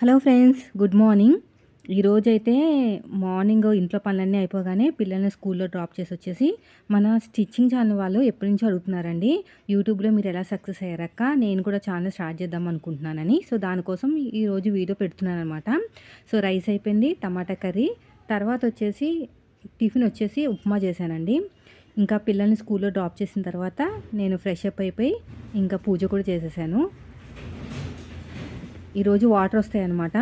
Hello friends good morning. ఈరోజైతే morning ఇంట్లో పనులన్నీ అయిపోగానే పిల్లల్ని స్కూల్లో డ్రాప్ చేసి వచ్చేసి మన స్టిచ్చింగ్ ఛానల్ వాళ్ళు ఎప్పటి నుంచో అడుగుతున్నారండి. యూట్యూబ్లో మీరు ఎలా సక్సెస్ అయ్యారక్క? నేను కూడా ఛానల్ స్టార్ట్ చేద్దాం అనుకుంటున్నానని. సో దానికోసం ఈరోజు వీడియో పెడుతున్నాను అనమాట సో రైస్ అయిపోయింది టమాటా కర్రీ. తర్వాత వచ్చేసి టిఫిన్ వచ్చేసి ఉప్మా చేశానండి. ఇంకా పిల్లల్ని స్కూల్లో డ్రాప్ చేసిన తర్వాత నేను ఫ్రెష్ అప్ అయిపోయి ఇంకా పూజ కూడా చేసేసాను. ఈరోజు వాటర్ వస్తాయి అనమాట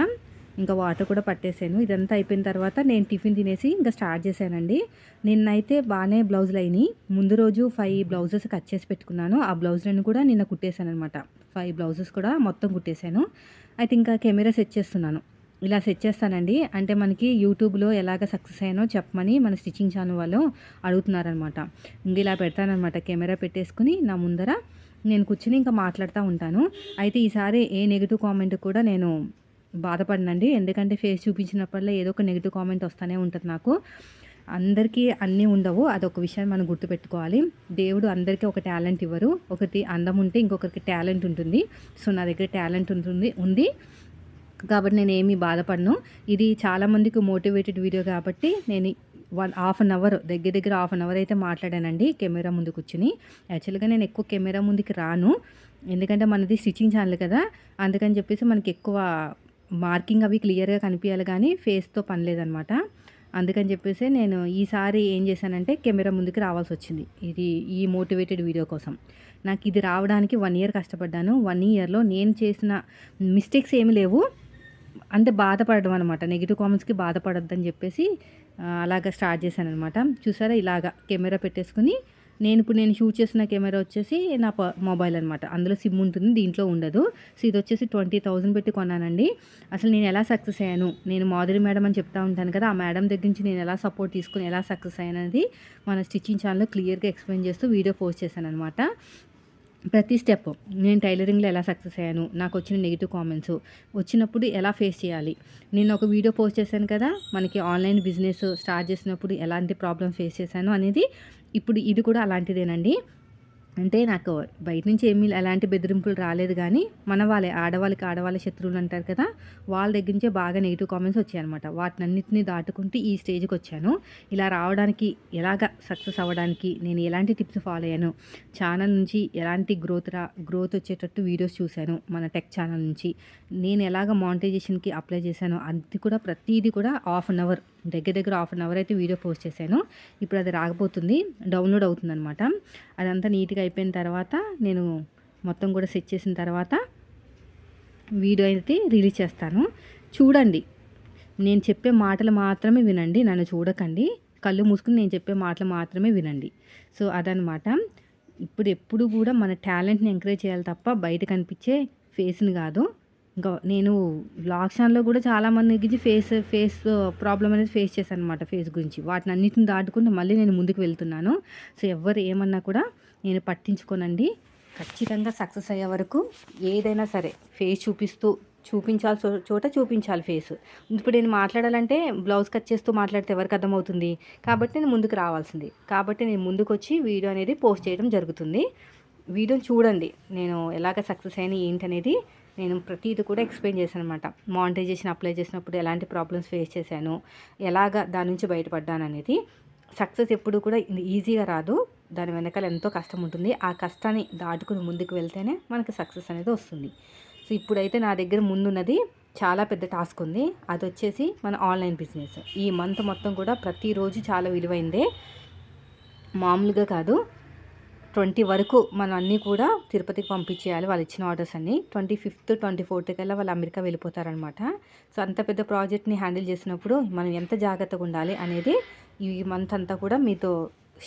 ఇంకా వాటర్ కూడా పట్టేసాను. ఇదంతా అయిపోయిన తర్వాత నేను టిఫిన్ తినేసి ఇంకా స్టార్ట్ చేశానండి. నిన్నైతే బాగానే బ్లౌజులు అయినాయి. ముందు రోజు ఫైవ్ బ్లౌజెస్ కట్ చేసి పెట్టుకున్నాను. ఆ బ్లౌజులను కూడా నిన్న కుట్టేశాను అనమాట ఫైవ్ బ్లౌజెస్ కూడా మొత్తం కుట్టేశాను. అయితే ఇంకా కెమెరా సెట్ చేస్తున్నాను. ఇలా సెట్ చేస్తానండి. అంటే మనకి యూట్యూబ్లో ఎలాగ సక్సెస్ అయ్యానో చెప్పమని మన స్టిచ్చింగ్ ఛానల్ వాళ్ళు అడుగుతున్నారనమాట ఇంక ఇలా పెడతానమాట కెమెరా పెట్టేసుకుని నా ముందర నేను కూర్చుని ఇంకా మాట్లాడుతూ ఉంటాను. అయితే ఈసారి ఏ నెగిటివ్ కామెంట్ కూడా నేను బాధపడినండి. ఎందుకంటే ఫేస్ చూపించినప్పుడల్లా ఏదో ఒక నెగిటివ్ కామెంట్ వస్తూనే ఉంటుంది నాకు. అందరికీ అన్నీ ఉండవు. అదొక విషయాన్ని మనం గుర్తుపెట్టుకోవాలి. దేవుడు అందరికీ ఒక టాలెంట్ ఇవ్వరు. ఒకటి అందం ఉంటే ఇంకొకరికి టాలెంట్ ఉంటుంది. సో నా దగ్గర టాలెంట్ ఉంటుంది ఉంది. కాబట్టి నేను ఏమీ బాధపడను. ఇది చాలామందికి మోటివేటెడ్ వీడియో కాబట్టి నేను వన్ హాఫ్ అన్ అవర్ దగ్గర దగ్గర హాఫ్ అన్ అవర్ అయితే మాట్లాడానండి కెమెరా ముందు కూర్చుని. యాక్చువల్గా నేను ఎక్కువ కెమెరా ముందుకి రాను. ఎందుకంటే మనది స్టిచ్చింగ్ ఛానల్ కదా. అందుకని చెప్పేసి మనకి ఎక్కువ మార్కింగ్ అవి క్లియర్గా కనిపించాలి కానీ ఫేస్తో పని లేదనమాట. అందుకని చెప్పేసి నేను ఈసారి ఏం చేశానంటే కెమెరా ముందుకు రావాల్సి వచ్చింది. ఇది ఈ మోటివేటెడ్ వీడియో కోసం. నాకు ఇది రావడానికి వన్ ఇయర్ కష్టపడ్డాను. వన్ ఇయర్లో నేను చేసిన మిస్టేక్స్ ఏమి లేవు. అంటే బాధపడడం అనమాట నెగిటివ్ కామెంట్స్కి బాధపడద్దని చెప్పేసి అలాగ స్టార్ట్ చేశాను అనమాట చూసారా? ఇలాగా కెమెరా పెట్టేసుకుని నేను ఇప్పుడు నేను షూట్ చేసిన కెమెరా వచ్చేసి నా మొబైల్ అనమాట అందులో సిమ్ ఉంటుంది దీంట్లో ఉండదు. సో ఇది వచ్చేసి ట్వంటీ థౌజండ్ పెట్టి కొన్నానండి. అసలు నేను ఎలా సక్సెస్ అయ్యాను? నేను మాధురి మేడం అని చెప్తా ఉంటాను కదా ఆ మేడం దగ్గర నుంచి నేను ఎలా సపోర్ట్ తీసుకుని ఎలా సక్సెస్ అయ్యాను అనేది మన స్టిచ్చింగ్ ఛానల్లో క్లియర్గా ఎక్స్ప్లెయిన్ చేస్తూ వీడియో పోస్ట్ చేశాను అనమాట ప్రతి స్టెప్ నేను టైలరింగ్లో ఎలా సక్సెస్ అయ్యాను నాకు వచ్చిన నెగిటివ్ కామెంట్స్ వచ్చినప్పుడు ఎలా ఫేస్ చేయాలి? నేను ఒక వీడియో పోస్ట్ చేశాను కదా మనకి ఆన్లైన్ బిజినెస్ స్టార్ట్ చేసినప్పుడు ఎలాంటి ప్రాబ్లమ్ ఫేస్ చేశాను అనేది ఇప్పుడు ఇది కూడా అలాంటిదేనండి. అంటే నాకు బయట నుంచి ఏమీ ఎలాంటి బెదిరింపులు రాలేదు కానీ మన వాళ్ళే ఆడవాళ్ళకి ఆడవాళ్ళ శత్రువులు అంటారు కదా వాళ్ళ దగ్గర నుంచే బాగా నెగిటివ్ కామెంట్స్ వచ్చాయన్నమాట. వాటినన్నింటినీ దాటుకుంటూ ఈ స్టేజ్కి వచ్చాను. ఇలా రావడానికి ఎలాగ సక్సెస్ అవ్వడానికి నేను ఎలాంటి టిప్స్ ఫాలో అయ్యాను ఛానల్ నుంచి ఎలాంటి గ్రోత్ రా గ్రోత్ వచ్చేటట్టు వీడియోస్ చూశాను మన టెక్ ఛానల్ నుంచి నేను ఎలాగ మానిటైజేషన్కి అప్లై చేశాను అది కూడా ప్రతిదీ కూడా హాఫ్ అన్ అవర్ దగ్గర దగ్గర హాఫ్ అన్ అవర్ అయితే వీడియో పోస్ట్ చేశాను. ఇప్పుడు అది రాకపోతుంది డౌన్లోడ్ అవుతుందన్నమాట. అదంతా నీట్గా అయిపోయిన తర్వాత నేను మొత్తం కూడా సెట్ చేసిన తర్వాత వీడియో అయితే రిలీజ్ చేస్తాను. చూడండి నేను చెప్పే మాటలు మాత్రమే వినండి నన్ను చూడకండి. కళ్ళు మూసుకుని నేను చెప్పే మాటలు మాత్రమే వినండి. సో అదనమాట ఇప్పుడు ఎప్పుడు కూడా మన టాలెంట్ని ఎంకరేజ్ చేయాలి తప్ప బయట కనిపించే ఫేస్ని కాదు. నేను బ్లాగ్ కూడా చాలామంది గురించి ఫేస్ ఫేస్ ప్రాబ్లం అనేది ఫేస్ చేశాను అనమాట ఫేస్ గురించి. వాటిని అన్నింటిని దాటుకుంటూ మళ్ళీ నేను ముందుకు వెళ్తున్నాను. సో ఎవరు ఏమన్నా కూడా నేను పట్టించుకోనండి. ఖచ్చితంగా సక్సెస్ అయ్యే వరకు ఏదైనా సరే ఫేస్ చూపిస్తూ చూపించాలి చోట చూపించాలి ఫేస్. ఇప్పుడు నేను మాట్లాడాలంటే బ్లౌజ్ కట్ చేస్తూ మాట్లాడితే ఎవరికి అర్థమవుతుంది? కాబట్టి నేను ముందుకు రావాల్సింది. కాబట్టి నేను ముందుకు వచ్చి వీడియో అనేది పోస్ట్ చేయడం జరుగుతుంది. వీడియోని చూడండి. నేను ఎలాగ సక్సెస్ అయినా ఏంటనేది నేను ప్రతిది కూడా ఎక్స్ప్లెయిన్ చేశాను అనమాట మానిటైజేషన్ అప్లై చేసినప్పుడు ఎలాంటి ప్రాబ్లమ్స్ ఫేస్ చేశాను ఎలాగ దాని నుంచి బయటపడ్డాను అనేది. సక్సెస్ ఎప్పుడు కూడా ఈజీగా రాదు. దాని వెనకాల ఎంతో కష్టం ఉంటుంది. ఆ కష్టాన్ని దాటుకుని ముందుకు వెళ్తేనే మనకి సక్సెస్ అనేది వస్తుంది. సో ఇప్పుడైతే నా దగ్గర ముందున్నది చాలా పెద్ద టాస్క్ ఉంది. అది వచ్చేసి మన ఆన్లైన్ బిజినెస్ ఈ మంత్ మొత్తం కూడా ప్రతిరోజు చాలా విలువైందే. మామూలుగా కాదు. ట్వంటీ వరకు మనం అన్నీ కూడా తిరుపతికి పంపించేయాలి వాళ్ళు ఇచ్చిన ఆర్డర్స్ అన్నీ. ట్వంటీ ఫిఫ్త్ ట్వంటీ ఫోర్త్ కల్లా వాళ్ళు అమెరికా వెళ్ళిపోతారనమాట సో అంత పెద్ద ప్రాజెక్ట్ని హ్యాండిల్ చేసినప్పుడు మనం ఎంత జాగ్రత్తగా ఉండాలి అనేది ఈ మంత్ అంతా కూడా మీతో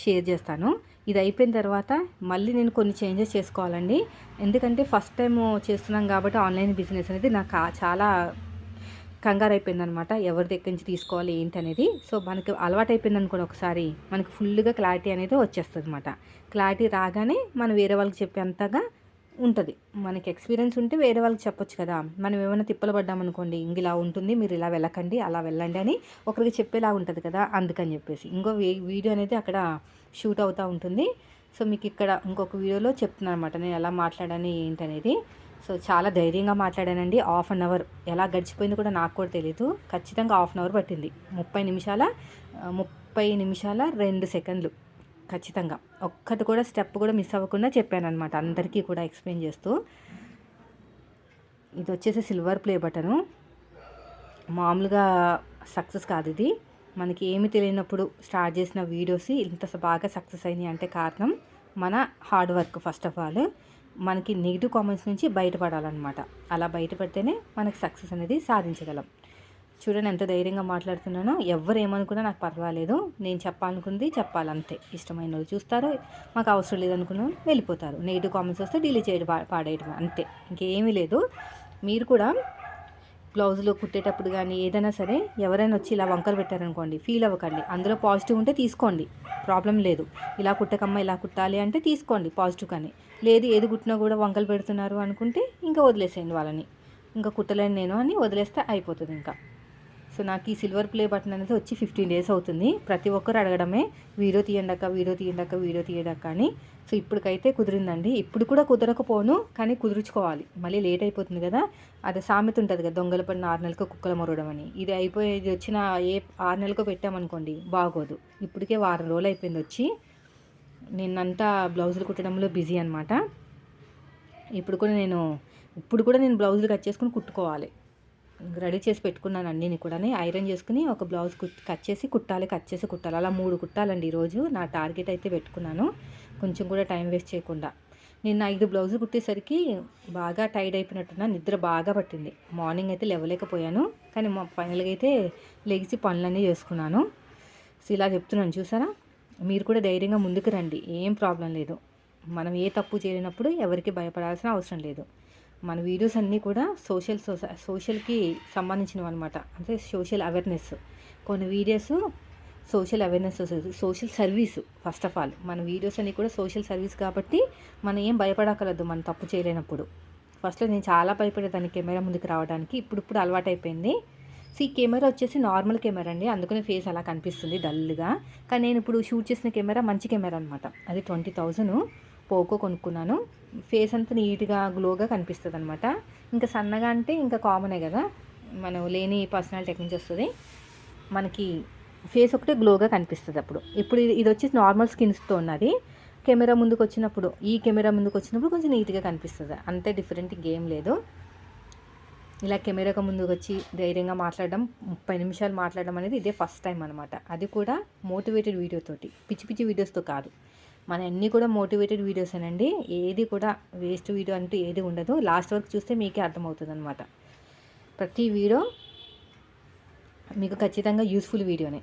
షేర్ చేస్తాను. ఇది అయిపోయిన తర్వాత మళ్ళీ నేను కొన్ని చేంజెస్ చేసుకోవాలండి. ఎందుకంటే ఫస్ట్ టైం చేస్తున్నాం కాబట్టి ఆన్లైన్ బిజినెస్ అనేది నాకు చాలా కంగారు అయిపోయిందనమాట ఎవరి దగ్గర నుంచి తీసుకోవాలి ఏంటి అనేది సో మనకి అలవాటు అయిపోయింది అనుకోండి ఒకసారి మనకి ఫుల్గా క్లారిటీ అనేది వచ్చేస్తుంది అనమాట క్లారిటీ రాగానే మనం వేరే వాళ్ళకి చెప్పేంతగా ఉంటుంది. మనకి ఎక్స్పీరియన్స్ ఉంటే వేరే వాళ్ళకి చెప్పొచ్చు కదా. మనం ఏమైనా తిప్పలు పడ్డామనుకోండి ఇంక ఇలా ఉంటుంది మీరు ఇలా వెళ్ళకండి అలా వెళ్ళండి అని ఒకరికి చెప్పేలా ఉంటుంది కదా అందుకని చెప్పేసి. ఇంకో వీడియో అనేది అక్కడ షూట్ అవుతూ ఉంటుంది. సో మీకు ఇక్కడ ఇంకొక వీడియోలో చెప్తున్నాను అనమాట నేను ఎలా మాట్లాడాను ఏంటనేది. సో చాలా ధైర్యంగా మాట్లాడానండి. హాఫ్ అన్ అవర్ ఎలా గడిచిపోయింది కూడా నాకు కూడా తెలియదు ఖచ్చితంగా హాఫ్ అన్ అవర్ పట్టింది. ముప్పై నిమిషాల ముప్పై నిమిషాల రెండు సెకండ్లు ఖచ్చితంగా. ఒక్కటి కూడా స్టెప్ కూడా మిస్ అవ్వకుండా చెప్పానమాట అందరికీ కూడా ఎక్స్ప్లెయిన్ చేస్తూ. ఇది వచ్చేసి సిల్వర్ ప్లే బటను. మామూలుగా సక్సెస్ కాదు ఇది. మనకి ఏమి తెలియనప్పుడు స్టార్ట్ చేసిన వీడియోస్ ఇంత బాగా సక్సెస్ అయినాయి అంటే కారణం మన hard work first of all. మనకి నెగిటివ్ కామెంట్స్ నుంచి బయటపడాలన్నమాట. అలా బయటపడితేనే మనకి సక్సెస్ అనేది సాధించగలం. చూడండి ఎంత ధైర్యంగా మాట్లాడుతున్నానో. ఎవరు ఏమనుకున్నా నాకు పర్వాలేదు. నేను చెప్పాలనుకుంది చెప్పాలంతే. ఇష్టమైన వాళ్ళు చూస్తారు. మాకు అవసరం లేదనుకున్న వెళ్ళిపోతారు. నెగిటివ్ కామెంట్స్ వస్తే డిలీట్ చేయడం పాడేయడం అంతే. ఇంకేమీ లేదు. మీరు కూడా బ్లౌజులు కుట్టేటప్పుడు కానీ ఏదైనా సరే ఎవరైనా వచ్చి ఇలా వంకలు పెట్టారనుకోండి ఫీల్ అవ్వకండి. అందులో పాజిటివ్ ఉంటే తీసుకోండి. ప్రాబ్లం లేదు. ఇలా కుట్టకమ్మ ఇలా కుట్టాలి అంటే తీసుకోండి పాజిటివ్ కానీ లేదు ఏది కుట్టినా కూడా వంకలు పెడుతున్నారు అనుకుంటే ఇంకా వదిలేసేయండి వాళ్ళని. ఇంకా కుట్టలేను నేను అని వదిలేస్తే అయిపోతుంది ఇంకా. సో నాకు ఈ సిల్వర్ ప్లే బటన్ అనేది వచ్చి ఫిఫ్టీన్ డేస్ అవుతుంది. ప్రతి ఒక్కరు అడగడమే వీడియో తీయండాక వీడియో తీయండాక వీడియో తీయడాక అని. సో ఇప్పటికైతే కుదిరిందండి. ఇప్పుడు కూడా కుదరకపోను కానీ కుదుర్చుకోవాలి. మళ్ళీ లేట్ అయిపోతుంది కదా. అది సామెత ఉంటుంది కదా దొంగల పడిన ఆరు నెలలకు కుక్కల మొరవడం అని. ఇది అయిపోయి ఇది వచ్చిన ఏ ఆరు నెలలకు పెట్టామనుకోండి బాగోదు. ఇప్పటికే వారం రోజులు అయిపోయింది వచ్చి నిన్నంతా బ్లౌజులు కుట్టడంలో బిజీ అనమాట ఇప్పుడు కూడా నేను ఇప్పుడు కూడా నేను బ్లౌజులు కట్ చేసుకుని కుట్టుకోవాలి. రెడీ చేసి పెట్టుకున్నాను అన్నీ కూడా ఐరన్ చేసుకుని ఒక బ్లౌజ్ కట్ చేసి కుట్టాలి కట్ చేసి కుట్టాలి. అలా మూడు కుట్టాలండి ఈరోజు నా టార్గెట్ అయితే పెట్టుకున్నాను. కొంచెం కూడా టైం వేస్ట్ చేయకుండా. నిన్న ఐదు బ్లౌజ్ కుట్టేసరికి బాగా టైడ్ అయిపోయినట్టున్నా నిద్ర బాగా పట్టింది. మార్నింగ్ అయితే లేవలేకపోయాను. కానీ మా ఫైనల్గా అయితే లెగిసి పనులన్నీ చేసుకున్నాను. సో ఇలా చెప్తున్నాను. చూసారా? మీరు కూడా ధైర్యంగా ముందుకు రండి. ఏం ప్రాబ్లం లేదు. మనం ఏ తప్పు చేయనప్పుడు ఎవరికి భయపడాల్సిన అవసరం లేదు. మన వీడియోస్ అన్నీ కూడా సోషల్ సోస సోషల్కి సంబంధించినవి అనమాట అంటే సోషల్ అవేర్నెస్. కొన్ని videos social awareness social service first of all. మన వీడియోస్ అన్నీ కూడా సోషల్ సర్వీస్ కాబట్టి మనం ఏం భయపడకలదు మనం తప్పు చేయలేనప్పుడు. ఫస్ట్లో నేను చాలా భయపడేదాన్ని కెమెరా ముందుకు రావడానికి. ఇప్పుడు ఇప్పుడు అలవాటు అయిపోయింది సో ఈ కెమెరా వచ్చేసి నార్మల్ కెమెరా అండి. అందుకనే ఫేస్ అలా కనిపిస్తుంది డల్గా. కానీ నేను ఇప్పుడు షూట్ చేసిన కెమెరా మంచి కెమెరా అనమాట అది ట్వంటీ థౌజండ్. పోకో కొనుక్కున్నాను. ఫేస్ అంతా నీట్గా గ్లోగా కనిపిస్తుంది అనమాట ఇంకా సన్నగా అంటే ఇంకా కామనే కదా. మనం లేని పర్సనాలిటీ ఎక్కడి వస్తుంది? మనకి ఫేస్ ఒకటే గ్లోగా కనిపిస్తుంది అప్పుడు. ఇప్పుడు ఇది వచ్చేసి నార్మల్ స్కిన్స్తో ఉన్నది. కెమెరా ముందుకు వచ్చినప్పుడు ఈ కెమెరా ముందుకు వచ్చినప్పుడు కొంచెం నీట్గా కనిపిస్తుంది. అంతే డిఫరెంట్ గేమ్ లేదు. ఇలా కెమెరాకు ముందుకు వచ్చి ధైర్యంగా మాట్లాడడం ముప్పై నిమిషాలు మాట్లాడడం అనేది ఇదే ఫస్ట్ టైం అనమాట అది కూడా మోటివేటెడ్ వీడియోతోటి పిచ్చి పిచ్చి వీడియోస్తో కాదు. మన అన్నీ కూడా మోటివేటెడ్ వీడియోస్ అనండి ఏది కూడా వేస్ట్ వీడియో అంటూ ఏది ఉండదు. లాస్ట్ వరకు చూస్తే మీకే అర్థమవుతుంది అనమాట ప్రతి వీడియో మీకు ఖచ్చితంగా యూస్ఫుల్ వీడియోనే.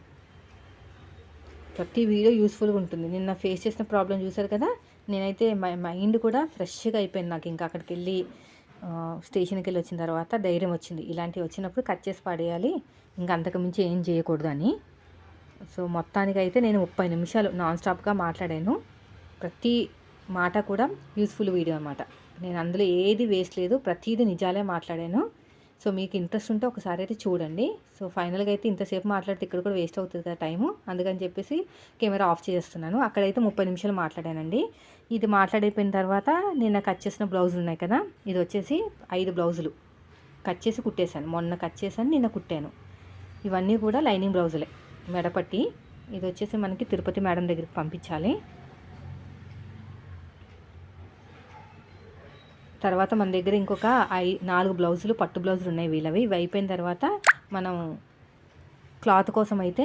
ప్రతి వీడియో యూస్ఫుల్గా ఉంటుంది. నిన్న ఫేస్ చేసిన ప్రాబ్లం చూసారు కదా? నేనైతే మై మైండ్ కూడా ఫ్రెష్గా అయిపోయింది నాకు. ఇంకా అక్కడికి వెళ్ళి స్టేషన్కి వెళ్ళి వచ్చిన తర్వాత ధైర్యం వచ్చింది. ఇలాంటివి వచ్చినప్పుడు కట్ చేసి పడేయాలి. ఇంకా అంతకుమించి ఏం చేయకూడదు అని. సో మొత్తానికి అయితే నేను ముప్పై నిమిషాలు నాన్ స్టాప్గా మాట్లాడాను. ప్రతి మాట కూడా యూస్ఫుల్ వీడియో అనమాట నేను అందులో ఏది వేస్ట్ లేదు ప్రతిదీ నిజాలే మాట్లాడాను. సో మీకు ఇంట్రెస్ట్ ఉంటే ఒకసారి అయితే చూడండి. సో ఫైనల్గా అయితే ఇంతసేపు మాట్లాడితే ఇక్కడ కూడా వేస్ట్ అవుతుంది కదా టైము అందుకని చెప్పేసి కెమెరా ఆఫ్ చేస్తున్నాను అక్కడైతే ముప్పై నిమిషాలు మాట్లాడానండి. ఇది మాట్లాడిపోయిన తర్వాత నేను కట్ చేసిన బ్లౌజులు ఉన్నాయి కదా ఇది వచ్చేసి ఐదు బ్లౌజులు కట్ చేసి కుట్టేశాను. మొన్న కట్ చేశాను నిన్న కుట్టాను. ఇవన్నీ కూడా లైనింగ్ బ్లౌజులే మెడపట్టి. ఇది వచ్చేసి మనకి తిరుపతి మేడం దగ్గరికి పంపించాలి. తర్వాత మన దగ్గర ఇంకొక ఐ నాలుగు బ్లౌజులు పట్టు బ్లౌజులు ఉన్నాయి వీళ్ళవి. ఇవి అయిపోయిన తర్వాత మనం క్లాత్ కోసం అయితే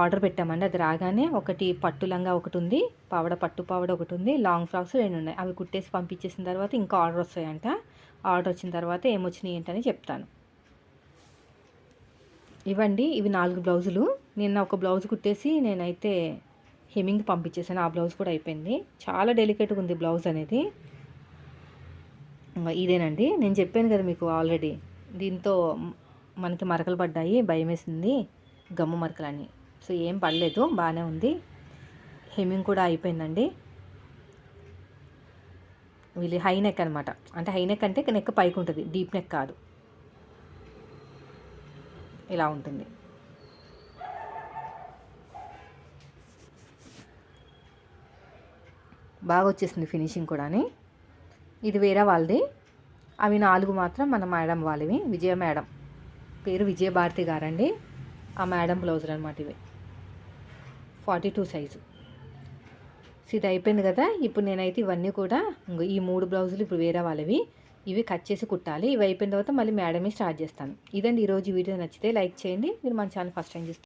ఆర్డర్ పెట్టామండి. అది రాగానే ఒకటి పట్టు లంగా ఒకటి ఉంది పావడ పట్టు పావడ ఒకటి ఉంది లాంగ్ ఫ్రాక్స్ రెండు ఉన్నాయి. అవి కుట్టేసి పంపించేసిన తర్వాత ఇంకా ఆర్డర్ వస్తాయంట. ఆర్డర్ వచ్చిన తర్వాత ఏమొచ్చినాయి ఏంటని చెప్తాను. ఇవ్వండి ఇవి నాలుగు బ్లౌజులు. నిన్న ఒక బ్లౌజ్ కుట్టేసి నేనైతే హెమింగ్ పంపించేసాను. ఆ బ్లౌజ్ కూడా అయిపోయింది. చాలా డెలికేట్గా ఉంది బ్లౌజ్ అనేది. ఇదేనండి. నేను చెప్పాను కదా మీకు ఆల్రెడీ దీంతో మనకి మరకలు పడ్డాయి భయం వేసింది గమ్ము మరకలని. సో ఏం పడలేదు బాగానే ఉంది. హెమ్మింగ్ కూడా అయిపోయిందండి. వీళ్ళు హై నెక్ అనమాట అంటే హై నెక్ అంటే నెక్ పైకి ఉంటుంది డీప్ నెక్ కాదు. ఇలా ఉంటుంది. బాగా వచ్చేసింది ఫినిషింగ్ కూడాని. ఇది వేరే వాళ్ళది. అవి నాలుగు మాత్రం మన మేడం వాళ్ళవి. విజయ మేడం. పేరు విజయభారతి గారండి. ఆ మేడం బ్లౌజులు అనమాట ఇవి. Forty two size. సో ఇది అయిపోయింది కదా. ఇప్పుడు నేనైతే ఇవన్నీ కూడా ఈ మూడు బ్లౌజులు ఇప్పుడు వేరే వాళ్ళవి. ఇవి కట్ చేసి కుట్టాలి. ఇవి అయిపోయిన తర్వాత మళ్ళీ మేడమే స్టార్ట్ చేస్తాను. ఇదండి ఈరోజు వీడియో. నచ్చితే లైక్ చేయండి. మీరు మన ఛానల్ ఫస్ట్ టైం చూస్తే